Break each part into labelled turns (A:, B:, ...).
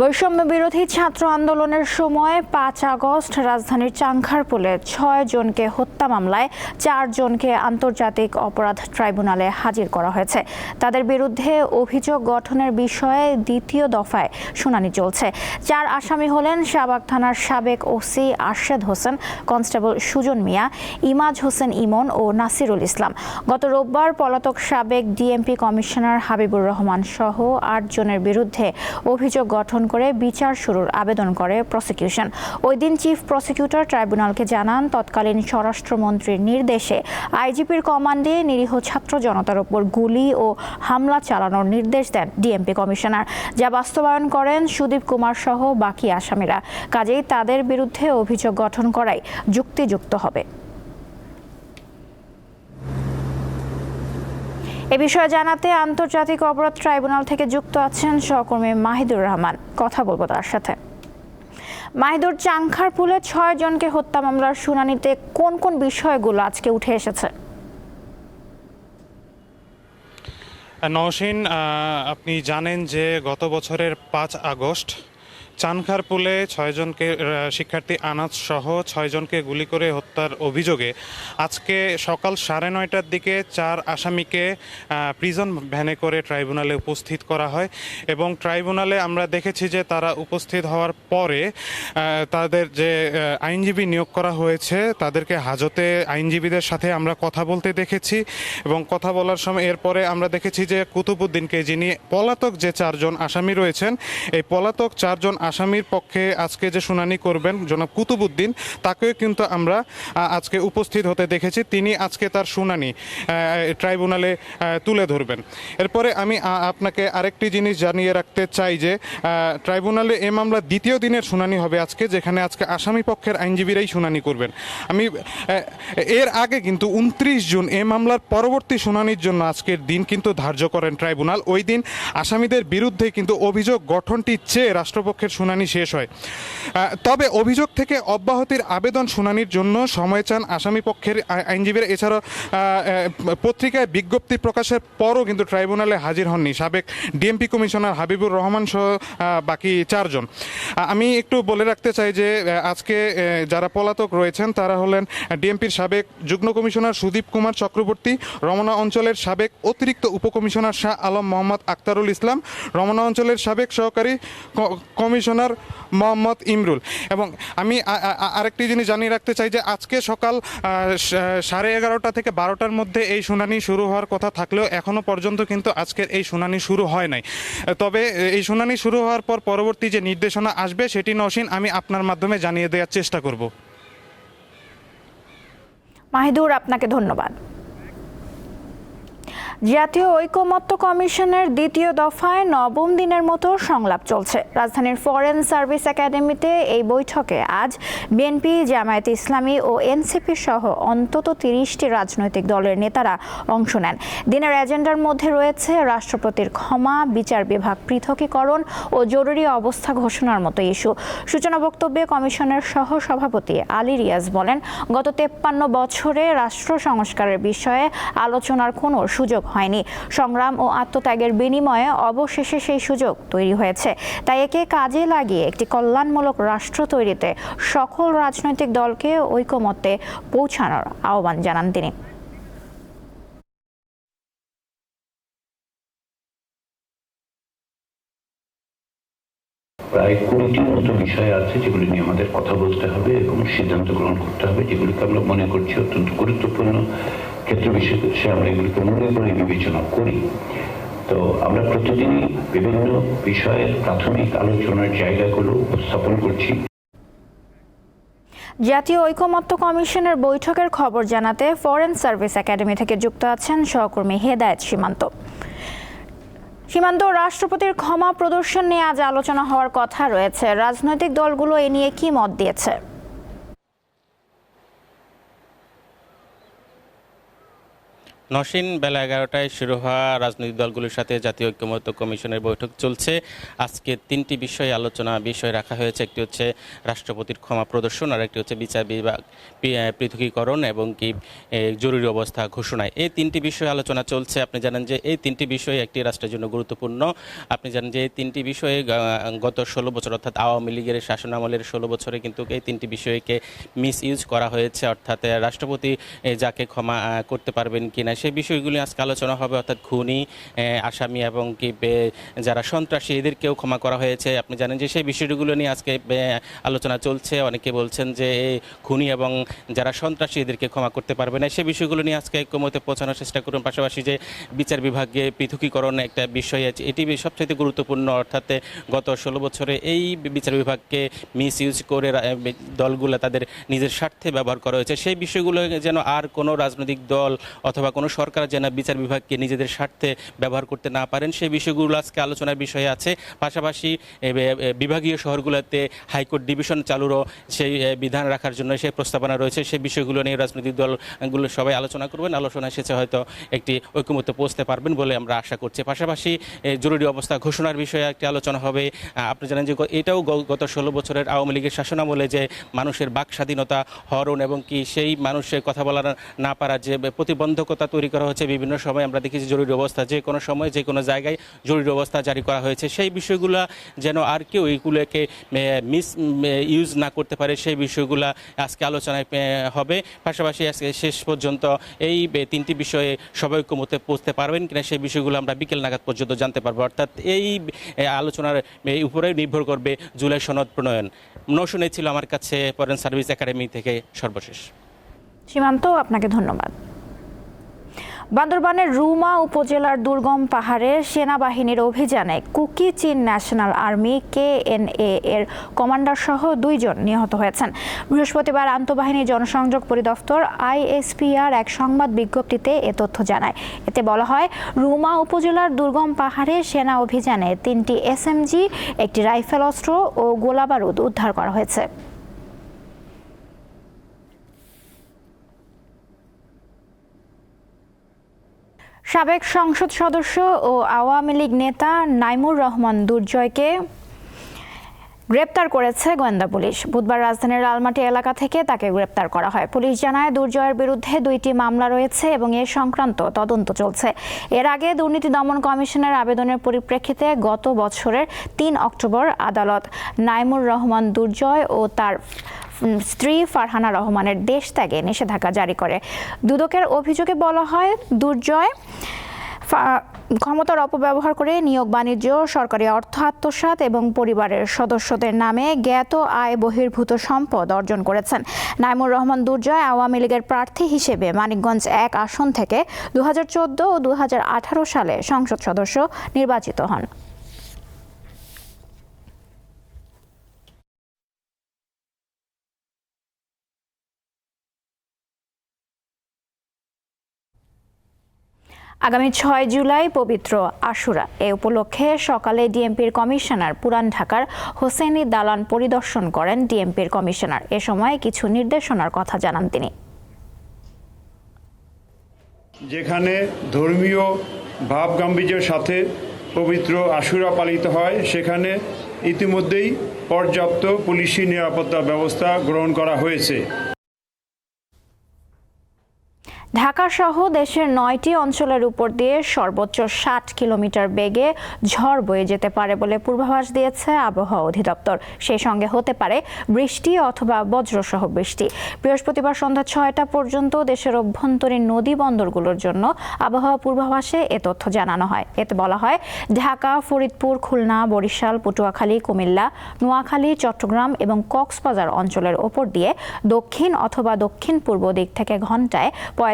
A: বৈষম্য বিরোধী ছাত্র আন্দোলনের সময় পাঁচ আগস্ট রাজধানীর চাংখারপুলে ছয় জনকে হত্যা মামলায় চার জনকে আন্তর্জাতিক অপরাধ ট্রাইব্যুনালে হাজির করা হয়েছে। তাদের বিরুদ্ধে অভিযোগ গঠনের বিষয়ে দ্বিতীয় দফায় শুনানি চলছে। চার আসামি হলেন শাহবাগ থানার সাবেক O C Arshed Hossain, constable Sujon Mia, Imaj Hossain Emon ও নাসিরুল ইসলাম। গত রোববার পলাতক সাবেক ডিএমপি কমিশনার হাবিবুর রহমান সহ আট জনের বিরুদ্ধে অভিযোগ গঠন করে বিচার শুরুর আবেদন করে প্রসিকিউশন ওই দিন চিফ প্রসিকিউটর ট্রাইব্যুনালকে জানান, তৎকালীন স্বরাষ্ট্রমন্ত্রীর নির্দেশে আইজিপির কমান্ডে নিরীহ ছাত্র জনতার উপর গুলি ও হামলা চালানোর নির্দেশ দেন ডিএমপি কমিশনার। যা বাস্তবায়ন করেন সুদীপ কুমার সহ বাকি আসামিরা। কাজেই তাদের বিরুদ্ধে অভিযোগ গঠন করাই যুক্তিযুক্ত হবে। এ বিষয়ে জানাতে আন্তর্জাতিক অপরাধ ট্রাইব্যুনাল থেকে যুক্ত আছেন সহকর্মী মাহিদুর রহমান। কথা বলব তার সাথে। মাহিদুর চাংখারপুলে ছয় জনকে হত্যা মামলার শুনানিতে কোন কোন বিষয়গুলো আজকে উঠে এসেছে?
B: নওশিন আপনি জানেন যে গত বছরের পাঁচ আগস্ট চানখারপুলে ছয়জনকে আহ, শিক্ষার্থী আনাজ সহ ছয়জনকে গুলি করে হত্যার অভিযোগে আজকে সকাল সাড়ে নয়টার দিকে চার আসামিকে প্রিজন ভ্যানে করে ট্রাইব্যুনালে উপস্থিত করা হয় এবং ট্রাইব্যুনালে আমরা দেখেছি যে তারা উপস্থিত হওয়ার পরে তাদের যে আইনজীবী নিয়োগ করা হয়েছে তাদেরকে হাজতে আইনজীবীদের সাথে আমরা কথা বলতে দেখেছি এবং কথা বলার সময় এরপরে আমরা দেখেছি যে কুতুবুদ্দিনকে যিনি পলাতক যে চারজন আসামি রয়েছেন এই পলাতক চারজন আসামির পক্ষে আজকে যে শুনানি করবেন জনাব কুতুবুদ্দিন তাকেও কিন্তু আমরা আজকে উপস্থিত হতে দেখেছি। তিনি আজকে তার শুনানি ট্রাইব্যুনালে তুলে ধরবেন। এরপরে আমি আপনাকে আরেকটি জিনিস জানিয়ে রাখতে চাই যে ট্রাইব্যুনালে এ মামলা দ্বিতীয় দিনের শুনানি হবে আজকে, যেখানে আজকে আসামি পক্ষের আইনজীবীরাই শুনানি করবেন। আমি এর আগে কিন্তু উনত্রিশ জুন এ মামলার পরবর্তী শুনানির জন্য আজকের দিন কিন্তু ধার্য করেন ট্রাইব্যুনাল। ওই দিন আসামিদের বিরুদ্ধে কিন্তু অভিযোগ গঠনটি চেয়ে রাষ্ট্রপক্ষের শুনানি শেষ হয়। তবে অভিযোগ থেকে অব্যাহতির আবেদন শুনানির জন্য সময় চান আসামি পক্ষের আই- আইনজীবীরা। আহ, পত্রিকায় বিজ্ঞপ্তি প্রকাশের পরও কিন্তু ট্রাইব্যুনালে হাজির হননি সাবেক ডিএমপি কমিশনার হাবিবুর রহমান সহ বাকি চারজন। আমি একটু বলে রাখতে চাই যে আজকে যারা পলাতক রয়েছেন তারা হলেন ডিএমপির সাবেক যুগ্ম কমিশনার সুদীপ কুমার চক্রবর্তী রমনা অঞ্চলের সাবেক অতিরিক্ত উপকমিশনার শাহ আলম মোহাম্মদ আক্তারুল ইসলাম রমনা অঞ্চলের সাবেক সহকারী ক- কমিশনার মোহাম্মদ ইমরুল। এবং আমি আরেকটি জিনিস জানিয়ে রাখতে চাই যে, আজকে সকাল সাড়ে এগারোটা থেকে বারোটার মধ্যে এই শুনানি শুরু হওয়ার কথা থাকলেও এখনও পর্যন্ত কিন্তু আজকের এই শুনানি শুরু হয় নাই। তবে এই শুনানি শুরু হওয়ার পর পরবর্তী যে নির্দেশনা আসবে, সেটি নসীন আমি আপনার মাধ্যমে জানিয়ে দেওয়ার চেষ্টা করব।
A: মাহিদুর, আপনাকে ধন্যবাদ। জাতীয় ঐকমত্য কমিশনের দ্বিতীয় দফায় নবম দিনের মতো সংলাপ চলছে। রাজধানীর ফরেন সার্ভিস একাডেমিতে এই বৈঠকে আজ বিএনপি, জামায়াতে ইসলামী ও এনসিপি সহ অন্তত তিরিশটি রাজনৈতিক দলের নেতারা অংশ নেন। দিনের এজেন্ডার মধ্যে রয়েছে রাষ্ট্রপতির ক্ষমা, বিচার বিভাগ পৃথকীকরণ ও জরুরি অবস্থা ঘোষণার মতো ইস্যু। সূচনা বক্তব্যে কমিশনের সহ সভাপতি আলী রিয়াজ বলেন, গত তেপ্পান্ন বছরে রাষ্ট্র সংস্কারের বিষয়ে আলোচনার কোনো সুযোগ হয়নি। সংগ্রাম ও আত্মত্যাগের বিনিময়ে অবশেষে সেই সুযোগ তৈরি হয়েছে। তাই একে কাজে লাগিয়ে একটি কল্যাণমূলক রাষ্ট্র তৈরিতে সকল রাজনৈতিক দলকে ঐকমত্যে পৌঁছানোর আহ্বান জানান তিনি।
C: প্রায় কুড়িটির মতো বিষয় আছে যেগুলি নিয়ে আমাদের কথা বলতে হবে এবং সিদ্ধান্ত গ্রহণ করতে হবে, যেগুলিকে আমরা মনে করছি অত্যন্ত গুরুত্বপূর্ণ। ক্ষেত্র বিশেষে আমরা এগুলিকে মনে করে বিবেচনা করি। তো আমরা প্রতিদিনই বিভিন্ন বিষয়ের প্রাথমিক আলোচনার জায়গাগুলো উপস্থাপন করছি।
A: জাতীয় ঐকমত্য কমিশনের বৈঠকের খবর জানাতে ফরেন সার্ভিস একাডেমি থেকে যুক্ত আছেন সহকর্মী হেদায়েত সীমান্ত। সীমান্ত রাষ্ট্রপতির ক্ষমা প্রদর্শন নিয়ে আজ আলোচনা হওয়ার কথা রয়েছে। রাজনৈতিক দলগুলো এ নিয়ে কি মত দিয়েছে?
D: নসীন, বেলা এগারোটায় শুরু হওয়া রাজনৈতিক দলগুলোর সাথে জাতীয় ঐক্যমত্য কমিশনের বৈঠক চলছে। আজকে তিনটি বিষয়ে আলোচনা বিষয় রাখা হয়েছে, একটি হচ্ছে রাষ্ট্রপতির ক্ষমা প্রদর্শন আর একটি হচ্ছে বিচার বিভাগ পৃথকীকরণ এবং কি জরুরি অবস্থা ঘোষণায়। এই তিনটি বিষয়ে আলোচনা চলছে। আপনি জানেন যে এই তিনটি বিষয় একটি রাষ্ট্রের জন্য গুরুত্বপূর্ণ। আপনি জানেন যে এই তিনটি বিষয়ে গত ষোলো বছর অর্থাৎ আওয়ামী লীগের শাসনামলের ষোলো বছরে কিন্তু এই তিনটি বিষয়কে মিস ইউজ করা হয়েছে। অর্থাৎ রাষ্ট্রপতি যাকে ক্ষমা করতে পারবেন কিনা সেই বিষয়গুলি আজকে আলোচনা হবে, অর্থাৎ খুনি আসামি এবং কি যারা সন্ত্রাসী, এদেরকেও ক্ষমা করা হয়েছে। আপনি জানেন যে সেই বিষয়গুলো নিয়ে আজকে আলোচনা চলছে। অনেকে বলছেন যে খুনি এবং যারা সন্ত্রাসী, এদেরকে ক্ষমা করতে পারবে না। সেই বিষয়গুলো নিয়ে আজকে ঐক্যমতে পৌঁছানোর চেষ্টা করুন। পাশাপাশি যে বিচার বিভাগে পৃথকীকরণ একটা বিষয় আছে, এটি সবচেয়ে গুরুত্বপূর্ণ, অর্থাৎ গত ষোলো বছরে এই বিচার বিভাগকে মিস ইউজ করে দলগুলো তাদের নিজের স্বার্থে ব্যবহার করা হয়েছে। সেই বিষয়গুলো যেন আর কোনো রাজনৈতিক দল অথবা কোনো সরকার যেন বিচার বিভাগকে নিজেদের স্বার্থে ব্যবহার করতে না পারেন, সেই বিষয়গুলো আজকে আলোচনার বিষয়ে আছে। পাশাপাশি বিভাগীয় শহরগুলোতে হাইকোর্ট ডিভিশন চালুরও সেই বিধান রাখার জন্য সেই প্রস্তাবনা রয়েছে। সেই বিষয়গুলো নিয়ে রাজনৈতিক দলগুলো সবাই আলোচনা করবেন। আলোচনা শেষে হয়তো একটি ঐক্যমত্য পৌঁছতে পারবেন বলে আমরা আশা করছি। পাশাপাশি জরুরি অবস্থা ঘোষণার বিষয়ে একটি আলোচনা হবে। আপনি জানেন যে এটাও গত ষোলো বছরের আওয়ামী লীগের শাসনামলে যে মানুষের বাক স্বাধীনতা হরণ এবং কি সেই মানুষের কথা বলার না পারার যে প্রতিবন্ধকতা তৈরি করা হচ্ছে বিভিন্ন সময় আমরা দেখেছি জরুরি অবস্থা, যে কোনো সময়, যে কোনো জায়গায় জরুরি অবস্থা জারি করা হয়েছে। সেই বিষয়গুলো যেন আর কেউ এইগুলোকে মিস ইউজ না করতে পারে, সেই বিষয়গুলো আজকে আলোচনায় হবে। পাশাপাশি আজকে শেষ পর্যন্ত এই তিনটি বিষয়ে সবাই ঐক্যমতে পৌঁছতে পারবেন কিনা, সেই বিষয়গুলো আমরা বিকেল নাগাদ পর্যন্ত জানতে পারব। অর্থাৎ এই আলোচনার উপরে নির্ভর করবে জুলাই সনদ প্রণয়ন। নৌশুনে ছিল আমার কাছে ফরেন সার্ভিস একাডেমি থেকে সর্বশেষ।
A: সীমান্ত, আপনাকে ধন্যবাদ। বান্দরবানের রুমা উপজেলার দুর্গম পাহাড়ে সেনাবাহিনীর অভিযানে Kuki Chin national army KNA এর কমান্ডার সহ দুইজন নিহত হয়েছেন। বৃহস্পতিবার আন্তঃবাহিনী জনসংযোগ পরিদপ্তর আইএসপিআর এক সংবাদ বিজ্ঞপ্তিতে এ তথ্য জানায়। এতে বলা হয়, রুমা উপজেলার দুর্গম পাহাড়ে সেনা অভিযানে তিনটি এসএমজি একটি রাইফেল অস্ত্র ও গোলাবারুদ উদ্ধার করা হয়েছে। সাবেক সংসদ সদস্য ও আওয়ামী লীগ নেতা নাইমুর রহমান দুর্জয়কে গ্রেপ্তার করেছে গোয়েন্দা পুলিশ। বুধবার রাজধানীর লালমাটি এলাকা থেকে তাকে গ্রেপ্তার করা হয়। পুলিশ জানায়, দুর্জয়ের বিরুদ্ধে দুইটি মামলা রয়েছে এবং এ সংক্রান্ত তদন্ত চলছে। এর আগে দুর্নীতি দমন কমিশনের আবেদনের পরিপ্রেক্ষিতে গত বছরের তিন অক্টোবর আদালত নাইমুর রহমান দুর্জয় ও তার স্ত্রী ফারহানা রহমানের দেশ ত্যাগে নিষেধাজ্ঞা জারি করে। দুদকের অভিযোগে বলা হয়, দুর্জয় ক্ষমতার অপব্যবহার করে নিয়োগ বাণিজ্য, সরকারি অর্থ আত্মসাত এবং পরিবারের সদস্যদের নামে জ্ঞাত আয় বহির্ভূত সম্পদ অর্জন করেছেন। নাইমুর রহমান দুর্জয় আওয়ামী লীগের প্রার্থী হিসেবে মানিকগঞ্জ এক আসন থেকে দু হাজার চোদ্দ ও দু হাজার আঠারো সালে সংসদ সদস্য নির্বাচিত হন। আগামী ছয় জুলাই পবিত্র আশুরা। এ উপলক্ষে সকালে ডিএমপির কমিশনার পুরান ঢাকার হোসেনি দালান পরিদর্শন করেন ডিএমপির কমিশনার। এ সময় কিছু নির্দেশনার কথা জানান তিনি।
E: যেখানে ধর্মীয় ভাব গাম্ভীর্যের সাথে পবিত্র আশুরা পালিত হয়, সেখানে ইতিমধ্যেই পর্যাপ্ত পুলিশি নিরাপত্তা ব্যবস্থা গ্রহণ করা হয়েছে।
A: ঢাকা সহ দেশের নয়টি অঞ্চলের উপর দিয়ে সর্বোচ্চ ষাট কিলোমিটার বেগে ঝড় বয়ে যেতে পারে বলে পূর্বাভাস দিয়েছে আবহাওয়া অধিদপ্তর। সেই সঙ্গে হতে পারে বৃষ্টি অথবা বজ্রসহ বৃষ্টি। বৃহস্পতিবার সন্ধ্যা ছয়টা পর্যন্ত দেশের অভ্যন্তরীণ নদী বন্দরগুলোর জন্য আবহাওয়া পূর্বাভাসে এ তথ্য জানানো হয়। এতে বলা হয়, ঢাকা, ফরিদপুর, খুলনা, বরিশাল, পটুয়াখালী, কুমিল্লা, নোয়াখালী, চট্টগ্রাম এবং কক্সবাজার অঞ্চলের ওপর দিয়ে দক্ষিণ অথবা দক্ষিণ পূর্ব দিক থেকে ঘন্টায়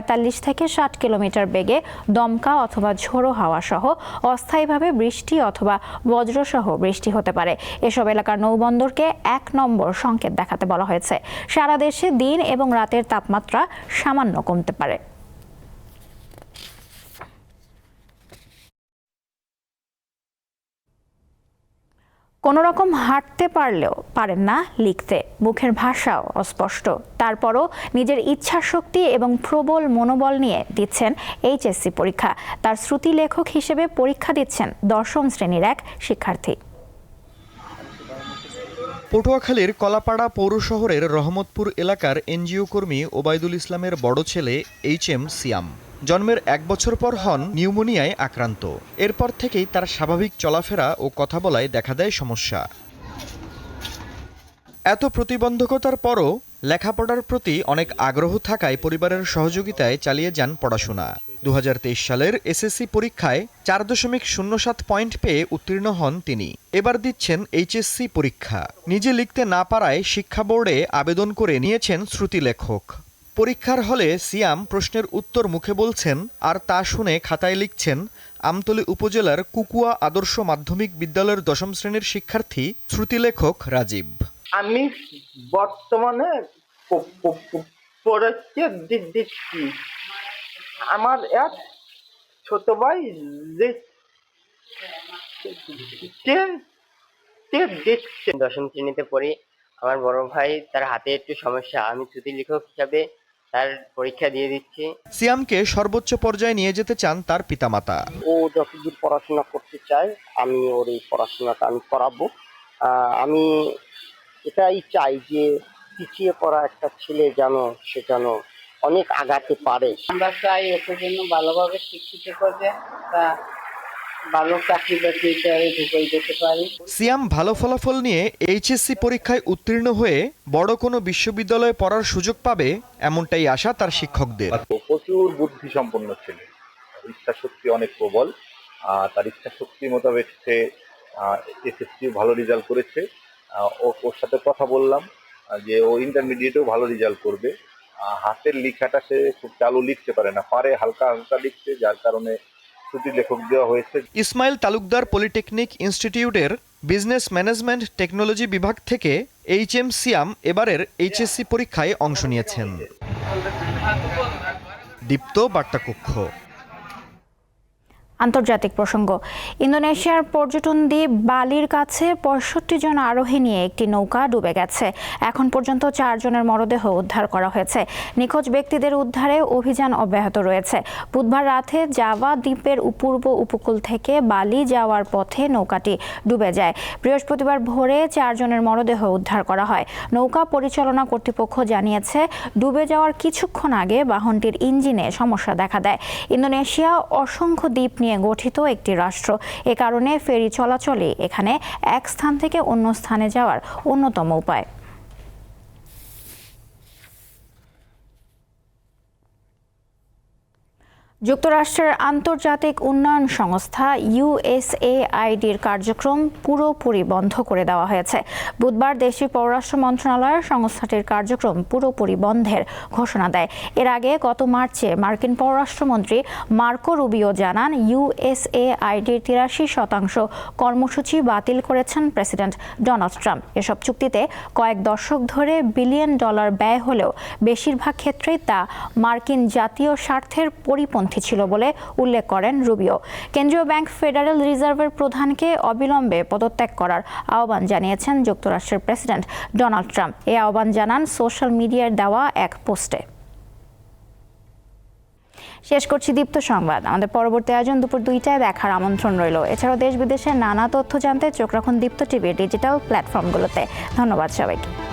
A: পঁয়তাল্লিশ থেকে ষাট কিলোমিটার বেগে দমকা অথবা ঝোড়ো হাওয়া সহ অস্থায়ীভাবে বৃষ্টি অথবা বজ্রসহ বৃষ্টি হতে পারে। এসব এলাকার নৌবন্দরকে এক নম্বর সংকেত দেখাতে বলা হয়েছে। সারা দেশে দিন এবং রাতের তাপমাত্রা সামান্য কমতে পারে। কোনো রকম হাঁটতে পারলেও পারেন না লিখতে। মুখের ভাষাও অস্পষ্ট। তারপরও নিজের ইচ্ছা শক্তি এবং প্রবল মনোবল নিয়ে দিচ্ছেন এইচএসসি পরীক্ষা। তার শ্রুতি লেখক হিসেবে পরীক্ষা দিচ্ছেন দশম শ্রেণির এক শিক্ষার্থী।
F: পটুয়াখালীর কলাপাড়া পৌর শহরের রহমতপুর এলাকার এনজিও কর্মী ওবায়দুল ইসলামের বড় ছেলে এইচ এম সিয়াম। জন্মের এক বছর পর হন নিউমোনিয়ায় আক্রান্ত। এরপর থেকেই তার স্বাভাবিক চলাফেরা ও কথা বলায় দেখা দেয় সমস্যা। এত প্রতিবন্ধকতার পরও লেখাপড়ার প্রতি অনেক আগ্রহ থাকায় পরিবারের সহযোগিতায় চালিয়ে যান পড়াশোনা। দু হাজার তেইশ সালের এসএসসি পরীক্ষায় চার দশমিক শূন্য সাত পয়েন্ট পেয়ে উত্তীর্ণ হন তিনি। এবার দিচ্ছেন এইচএসসি পরীক্ষা। নিজে লিখতে না পারায় শিক্ষা বোর্ডে আবেদন করে নিয়েছেন শ্রুতি লেখক পরীক্ষার হলে সিয়াম প্রশ্নের উত্তর মুখে বলছেন আর তা শুনে খাতায় লিখছেন আমতলী উপজেলার কুকুয়া আদর্শ মাধ্যমিক বিদ্যালয়ের দশম শ্রেণির শিক্ষার্থী শ্রুতিলেখক রাজীব।
G: আমি বর্তমানে দিচ্ছি। আমার এক ছোট ভাই যে- যে- যে
H: দশম শ্রেণীতে পড়ি। আমার বড় ভাই তার হাতে একটু সমস্যা। আমি শ্রুতি লেখক হিসাবে তার পরীক্ষা দিয়ে দিচ্ছি।
F: সিয়ামকে সর্বোচ্চ পর্যায়ে নিয়ে যেতে চান তার পিতামাতা।
G: ও যতদূর পড়াশোনা করতে চায় আমি ওর এই পড়াশোনাটা আমি করাবো। আমি এটাই চাই যে পিছিয়ে পড়া একটা ছেলে যেন সে যেন অনেক আগাতে পারে।
I: আমরা চাই ওকে জন্য ভালোভাবে শিক্ষিত করবে তা ভালো চাকরি বাকরিতে ঢুকে যেতে পারি।
F: সিয়াম ভালো ফলাফল নিয়ে এইচএসসি পরীক্ষায় উত্তীর্ণ হয়ে বড় কোনো বিশ্ববিদ্যালয়ে পড়ার সুযোগ পাবে এমনটাই আশা তার শিক্ষকদের।
J: প্রচুর বুদ্ধি সম্পন্ন ছেলে। ইচ্ছা শক্তি অনেক প্রবল তার ইচ্ছা শক্তি মোতাবেক সে এসএসসি ভালো রেজাল্ট করেছে। ও ওর সাথে কথা বললাম যে ও ইন্টারমিডিয়েটেও ভালো রেজাল্ট করবে। হাতের লেখাটা সে খুব চালু লিখতে পারে না পারে হালকা হালকা লিখতে যার কারণে শ্রুতি লেখক দেওয়া হয়েছে।
F: ইসমাইল তালুকদার পলিটেকনিক ইনস্টিটিউটের বিজনেস ম্যানেজমেন্ট টেকনোলজি বিভাগ থেকে এইচ এম সিয়াম এবারের এইচএসসি পরীক্ষায় অংশ নিয়েছেন। দীপ্ত বার্তাকক্ষ।
A: আন্তর্জাতিক প্রসঙ্গ। ইন্দোনেশিয়ার পর্যটন দ্বীপ বালির কাছে পঁয়ষট্টি জন আরোহী নিয়ে একটি নৌকা ডুবে গেছে। এখন পর্যন্ত চারজনের মরদেহ উদ্ধার করা হয়েছে। নিখোঁজ ব্যক্তিদের উদ্ধারে অভিযান অব্যাহত রয়েছে। বুধবার রাতে জাভা দ্বীপের পূর্ব উপকূল থেকে বালি যাওয়ার পথে নৌকাটি ডুবে যায়। বৃহস্পতিবার ভোরে চারজনের মরদেহ উদ্ধার করা হয়। নৌকা পরিচালনা কর্তৃপক্ষ জানিয়েছে, ডুবে যাওয়ার কিছুক্ষণ আগে বাহনটির ইঞ্জিনে সমস্যা দেখা দেয়। ইন্দোনেশিয়া অসংখ্য দ্বীপ নিয়ে গঠিত একটি রাষ্ট্র। এ কারণে ফেরি চলাচলে এখানে এক স্থান থেকে অন্য স্থানে যাওয়ার অন্যতম উপায়। যুক্তরাষ্ট্রের আন্তর্জাতিক উন্নয়ন সংস্থা ইউএসএআইডির কার্যক্রম পুরোপুরি বন্ধ করে দেওয়া হয়েছে। বুধবার দেশটির পররাষ্ট্র মন্ত্রণালয়ের সংস্থাটির কার্যক্রম পুরোপুরি বন্ধের ঘোষণা দেয়। এর আগে গত মার্চে মার্কিন পররাষ্ট্রমন্ত্রী মার্কো রুবিও জানান ইউএসএআইডির তিরাশি শতাংশ কর্মসূচি বাতিল করেছেন প্রেসিডেন্ট ডোনাল্ড ট্রাম্প। এসব চুক্তিতে কয়েক দশক ধরে বিলিয়ন ডলার ব্যয় হলেও বেশিরভাগ ক্ষেত্রেই তা মার্কিন জাতীয় স্বার্থের পরিপন্থী ছিল বলে উল্লেখ করেন রুবিও। কেন্দ্রীয় ব্যাংক ফেডারেল রিজার্ভের প্রধানকে অবিলম্বে পদত্যাগ করার আহ্বান জানিয়েছেন যুক্তরাষ্ট্রের প্রেসিডেন্ট ডোনাল্ড ট্রাম্প। এই আহ্বান জানান সোশ্যাল মিডিয়ার দেওয়া এক পোস্টে। শেষ করছি দীপ্ত সংবাদ। আমাদের পরবর্তী আয়োজন দুপুর দুইটায় দেখার আমন্ত্রণ রইল। এছাড়াও দেশ বিদেশের নানা তথ্য জানতে চোখ রাখুন দীপ্ত টিভির ডিজিটাল প্ল্যাটফর্মগুলোতে। ধন্যবাদ সবাইকে।